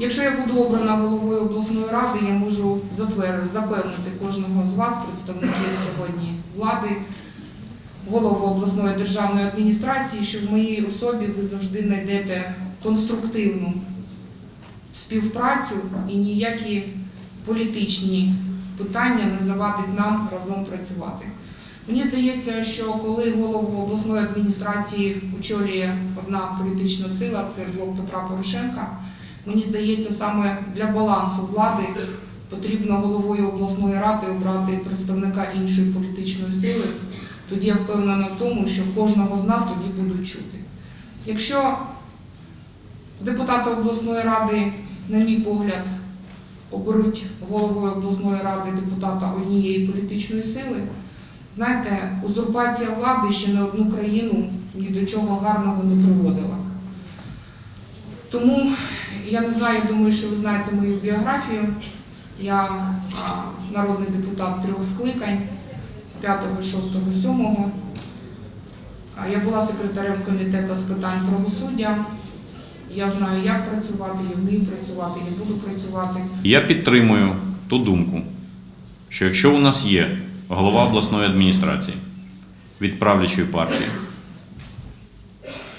Якщо я буду обрана головою обласної ради, я можу запевнити кожного з вас, представників сьогодні влади, голову обласної державної адміністрації, що в моїй особі ви завжди знайдете конструктивну співпрацю і ніякі політичні питання не завадить нам разом працювати. Мені здається, що коли голову обласної адміністрації очолює одна політична сила, це блок Петра Порошенка, мені здається, саме для балансу влади потрібно головою обласної ради обрати представника іншої політичної сили. Тоді я впевнена в тому, що кожного з нас тоді будуть чути. Якщо депутати обласної ради, на мій погляд, оберуть головою обласної ради депутата однієї політичної сили, знаєте, узурпація влади ще не одну країну ні до чого гарного не приводила. Тому я не знаю, думаю, що ви знаєте мою біографію. Я народний депутат трьох скликань, 5, 6, 7. А Я була секретарем комітету з питань правосуддя. Я знаю, як працювати, я вмію працювати, я буду працювати. Я підтримую ту думку, що якщо у нас є голова обласної адміністрації від правлячої партії,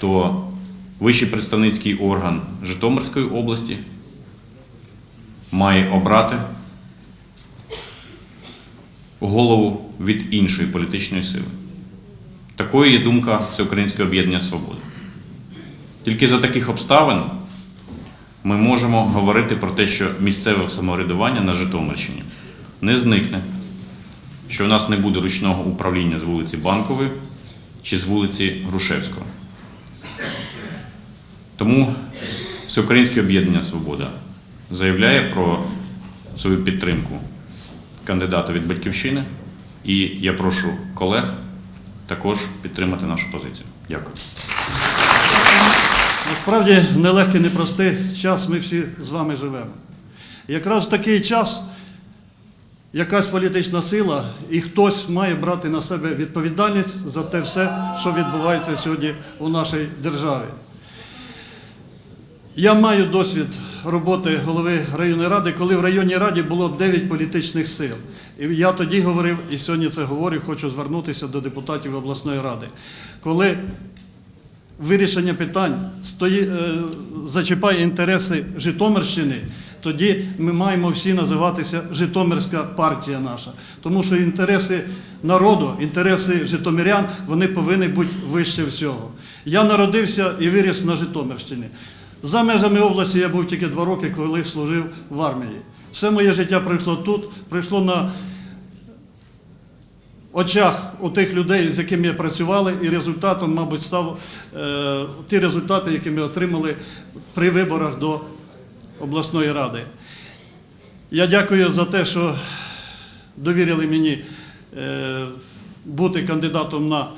то вищий представницький орган Житомирської області має обрати голову від іншої політичної сили. Такою є думка Всеукраїнського об'єднання Свободи. Тільки за таких обставин ми можемо говорити про те, що місцеве самоврядування на Житомирщині не зникне, що у нас не буде ручного управління з вулиці Банкової чи з вулиці Грушевського. Тому Всеукраїнське об'єднання Свобода заявляє про свою підтримку кандидата від Батьківщини, і я прошу колег також підтримати нашу позицію. Дякую. Насправді нелегкий, непростий час ми всі з вами живемо. Якраз в такий час якась політична сила і хтось має брати на себе відповідальність за те все, що відбувається сьогодні у нашій державі. Я маю досвід роботи голови районної ради, коли в районній раді було 9 політичних сил. І я тоді говорив, і сьогодні це говорю, хочу звернутися до депутатів обласної ради. Коли вирішення питань стої, е, зачіпає інтереси Житомирщини, тоді ми маємо всі називатися Житомирська партія наша. Тому що інтереси народу, інтереси житомирян, вони повинні бути вище всього. Я народився і виріс на Житомирщині. За межами області я був тільки два роки, коли служив в армії. Все моє життя пройшло тут, пройшло на очах у тих людей, з якими я працювали, і результатом, мабуть, став е, ті результати, які ми отримали при виборах до обласної ради. Я дякую за те, що довірили мені е, бути кандидатом на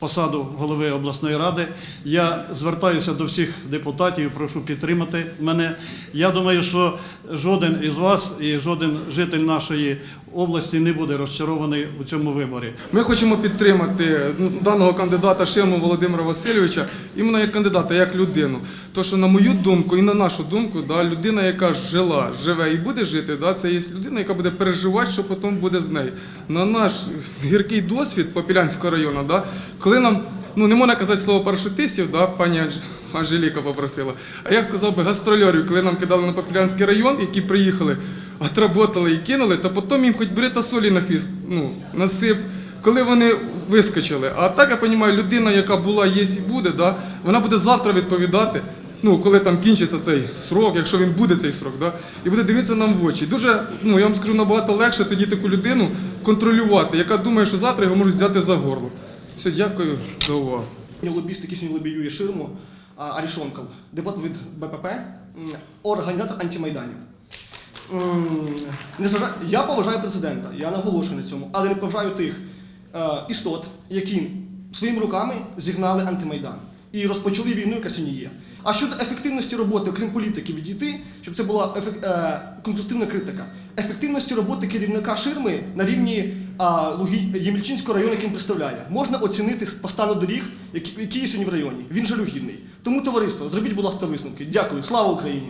посаду голови обласної ради. Я звертаюся до всіх депутатів, прошу підтримати мене. Я думаю, що жоден із вас і жоден житель нашої області не буде розчарований у цьому виборі. Ми хочемо підтримати ну, даного кандидата Ширму Володимира Васильовича іменно як кандидата, як людину. То, що на мою думку і на нашу думку, да, людина, яка жила, живе і буде жити, да, це є людина, яка буде переживати, що потім буде з нею. На наш гіркий досвід Попілянського району, да, коли нам, ну не можна казати слово парашутистів, да, пані Анжеліка попросила, а я сказав би гастрольорів, коли нам кидали на Попілянський район, які приїхали, отработали і кинули, то потім їм хоч бери та солі на хвіст, ну, насип, коли вони вискочили. А так я розумію, людина, яка була, є і буде, да, вона буде завтра відповідати. Ну, коли там кінчиться цей срок, якщо він буде цей срок, да, і буде дивитися нам в очі. Дуже, ну я вам скажу, набагато легше тоді таку людину контролювати, яка думає, що завтра його можуть взяти за горло. Все, дякую за увагу. лобіст, який сьогодні лобіює ширму, Арішонков, депутат від БПП, організатор антимайданів. Я поважаю президента, я наголошую на цьому, але не поважаю тих е, істот, які своїми руками зігнали антимайдан і розпочали війну, яка сьогодні є. А щодо ефективності роботи, окрім політики, відійти, щоб це була е, конструктивна критика, ефективності роботи керівника ширми на рівні а, Лугі... Ємельчинського району, який він представляє, можна оцінити по стану доріг, які, які є сьогодні в районі. Він жалюгідний. Тому товариство, зробіть, будь ласка, висновки. Дякую. Слава Україні!